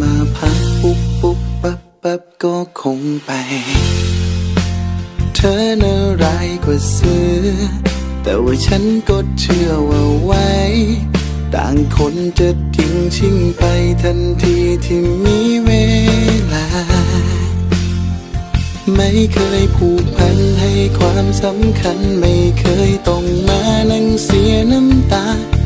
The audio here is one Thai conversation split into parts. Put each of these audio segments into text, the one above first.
มาพักปุ๊บปุ๊บปั๊บปั๊บก็คงไป เธอน่าร้ายกว่าเสือ แต่ว่าฉันก็เชื่อว่าไว้ ต่างคนจะทิ้งชิงไปทันทีที่มีเวลา ไม่เคยผูกพันให้ความสำคัญ ไม่เคยต้องมานั่งเสียน้ำตา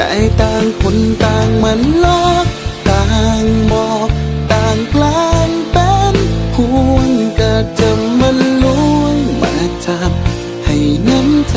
แต่ต่างคนต่างมันลอกต่างบอกต่างแกลางเป็นห่วงก็จะมันล้วงมาจับให้น้ำใจ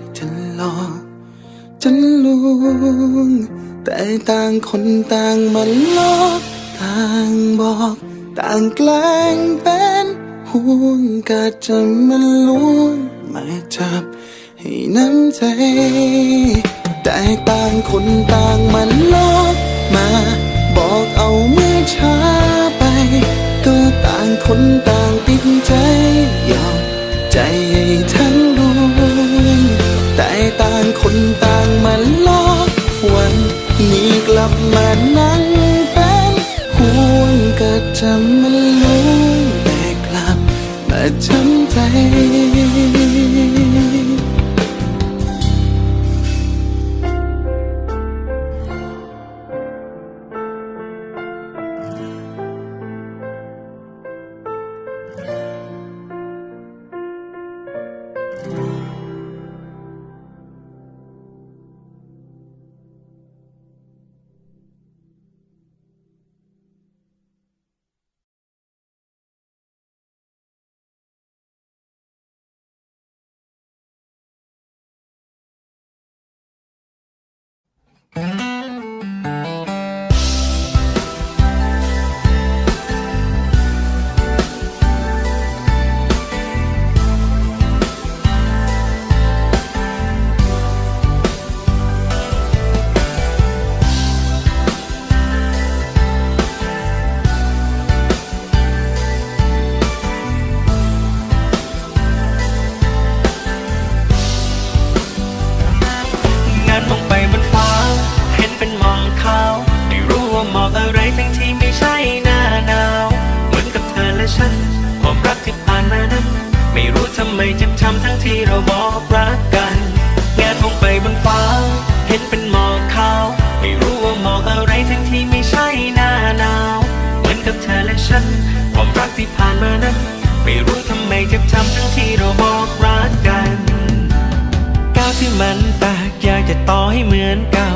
ต่ต่างคนต่างมาลอกต่างบอก ต่างแกล้งเป็นห่วงก็จะมาลวงมาจับให้น้ำใจแต่ต่างคนต่างมาลอกมา บอกเอาเมื่อช้าไป ก็ต่างคนต่างติดใจยอมใจให้ทั้งดวงแต่ต่างคนต่างมาลอกวันนี้ ลับมานั่งเป็นห่วงก็จะมาลุ้แต่กลับมาช้ำใจ ทำทั้งที่เราบอกรักกันแงานมองไปบนฟ้า เห็นเป็นหมอกขาว ไม่รู้ว่าหมอกอะไรทั้งที่ไม่ใช่หน้าหนาว เหมือนกับเธอและฉัน ความรักที่ผ่านมานั้น ไม่รู้ทำไมเจ็บช้ำทั้งที่เราบอกรักกันก้าวที่มันแตกอยากจะต่อให้เหมือนเก่า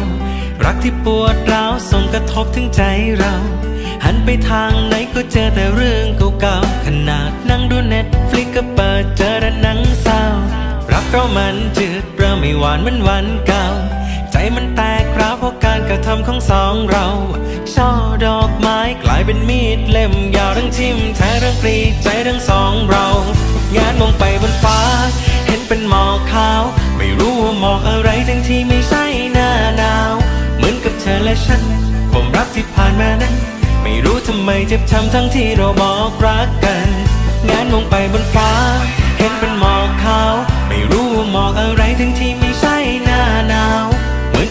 รักที่ปวดร้าวส่งกระทบถึงใจเรา หันไปทางไหนก็เจอแต่เรื่องเก่าๆขนาดนั่งดูเน็ตฟลิกก็เปิดเจอแต่หนัง รารักเรามันจืดเริ่มไม่หวานเหมือนวันเก่า ใจมันแตกร้าวเพราะการกระทำของสองเรา ช่อดอกไม้กลายเป็นมีดเล่มยาวทั้งทิ่มแทงทั้งกรีดใจทั้งสองเรา งานมองไปบนฟ้า เห็นเป็นหมอกขาว ไม่รู้ว่าหมอกอะไรทั้งที่ไม่ใช่หน้าหนาว เหมือนกับเธอและฉันความรักที่ผ่านมานั้น ไม่รู้ทำไมเจ็บช้ำทั้งที่เราบอกรักกัน งานมองไปบนฟ้า เห็นเป็นหมอก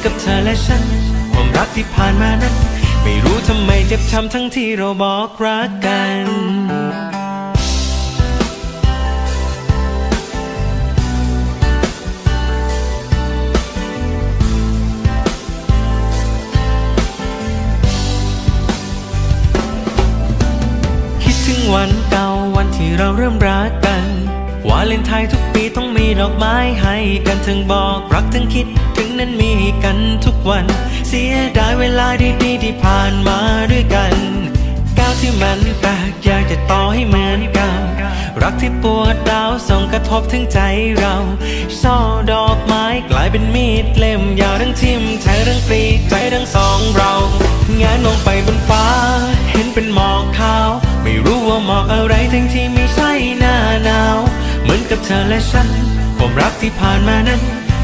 กับเธอและฉัน ความรักที่ผ่านมานั้น ไม่รู้ทำไมเจ็บช้ำทั้งที่เราบอกรักกันคิดถึงวันเก่าวันที่เราเริ่มรักกัน วาเลนไทน์ทุกปีต้องมีดอกไม้ให้กันถึงบอกรักถึงคิดถึง นั้นมีกันทุกวัน เสียดายเวลาดีๆที่ผ่านมาด้วยกัน ก้าวที่มันแตกอยากจะต่อให้เหมือนเก่ารักที่ปวดร้าวส่งกระทบถึงใจเราช่อดอกไม้กลายเป็นมีดเล่มยาวทั้งทิ่มแทงทั้งปรีดใจทั้งสองเรางานมองไปบนฟ้า เห็นเป็นหมอกขาว ไม่รู้ว่าหมอกอะไรทั้งที่ไม่ใช่หน้าหนาว เหมือนกับเธอและฉันความรักที่ผ่านมานั้น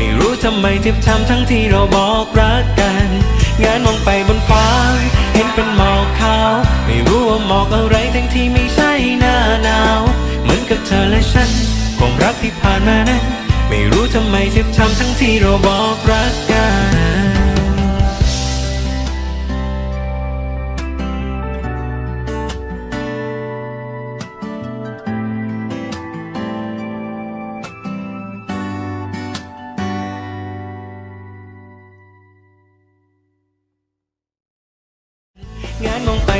ไม่รู้ทำไมเจ็บช้ำทั้งที่เราบอกรักกัน งานมองไปบนฟ้า เห็นเป็นหมอกขาว ไม่รู้ว่าหมอกอะไรทั้งที่ไม่ใช่หน้าหนาว เหมือนกับเธอและฉันความรักที่ผ่านมานั้น ไม่รู้ทำไมเจ็บช้ำทั้งที่เราบอกรัก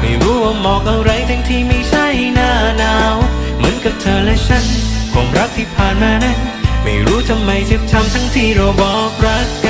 ไม่รู้ว่าหมอกอะไรทั้งที่ไม่ใช่หน้าหนาว เหมือนกับเธอและฉันความรักที่ผ่านมานั้น ไม่รู้ทำไมเจ็บช้ำทั้งที่เราบอกรักกัน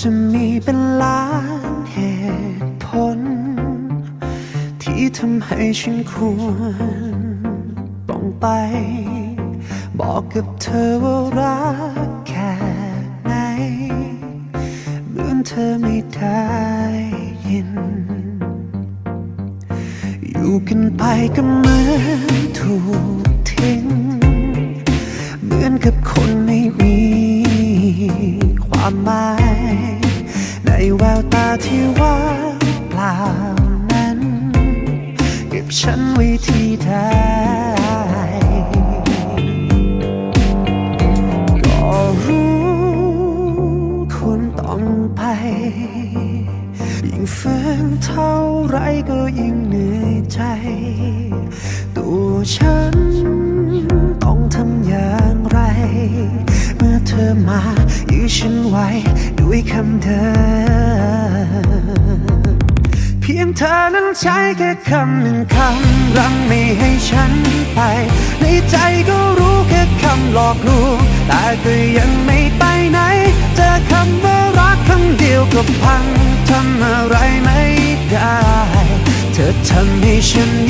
จะมีเป็นล้านเหตุผล ที่ทำให้ฉันควรต้องไป บอกกับเธอว่ารักแค่ไหนเหมือนเธอไม่ได้ยิน อยู่กันไปก็เหมือนถูกทิ้ง เหมือนกับคนไม่มีความหมาย ที่ว่างเปล่านั้น เก็บฉันไว้ที่ใดก็รู้ควรต้องไป ยิ่งฝืนเท่าไรก็ยิ่งเหนื่อยใจ ตัวฉันต้องทำอย่างไร อเธอมายื้อฉันไว้ด้วยคำเดิมเพียงเธอนั้นใช้แค่คำหนึ่งคำรั้งไม่ให้ฉันไป ในใจก็รู้แค่คำหลอกลวงแต่ก็ยังไม่ไปไหน เจอคำว่ารักคำเดียวก็พังทำอะไรไม่ได้ เธอทำให้ฉัน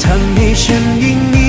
เธอท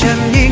ทำ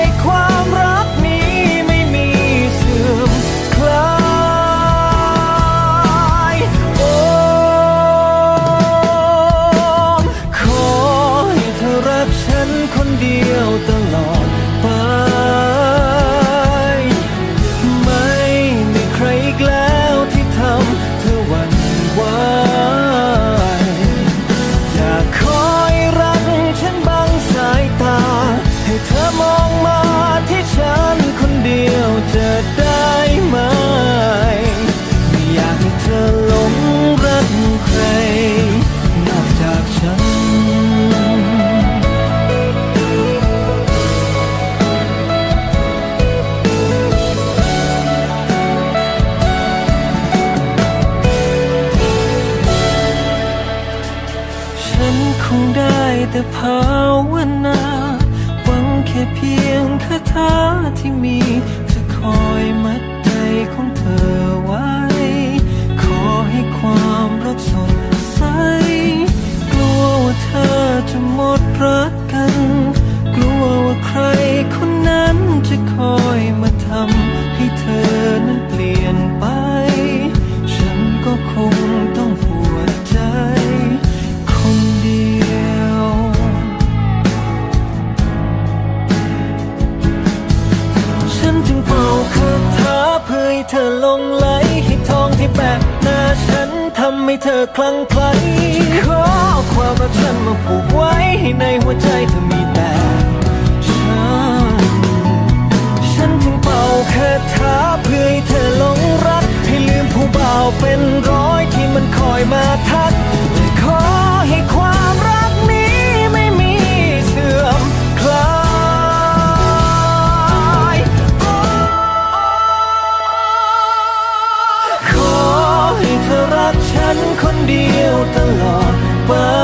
ย ฉันคงได้แต่ภาวนาหวังแค่เพียงคาถาที่มี จะคอยมัดใจของเธอไว้ ขอให้ความรักสดใส กลัวว่าเธอจะหมดรักกัน กลัวว่าใครคนนั้นจะคอยมาทำให้เธอนั้นเปลี่ยนไป เพื่อให้เธอลงไหลให้ทองที่แปะหน้าฉันทำให้เธอคลั่งไคล้ขอความรักฉันมาผูกไว้ให้ในหัวใจเธอมีแต่ฉันฉันจึงเป่าคาถาเพื่อให้เธอหลงรัก ให้ลืมผู้บ่าวเป็นร้อยที่มันคอยมาทักขอให้ความ นคนเดียวตลอดไป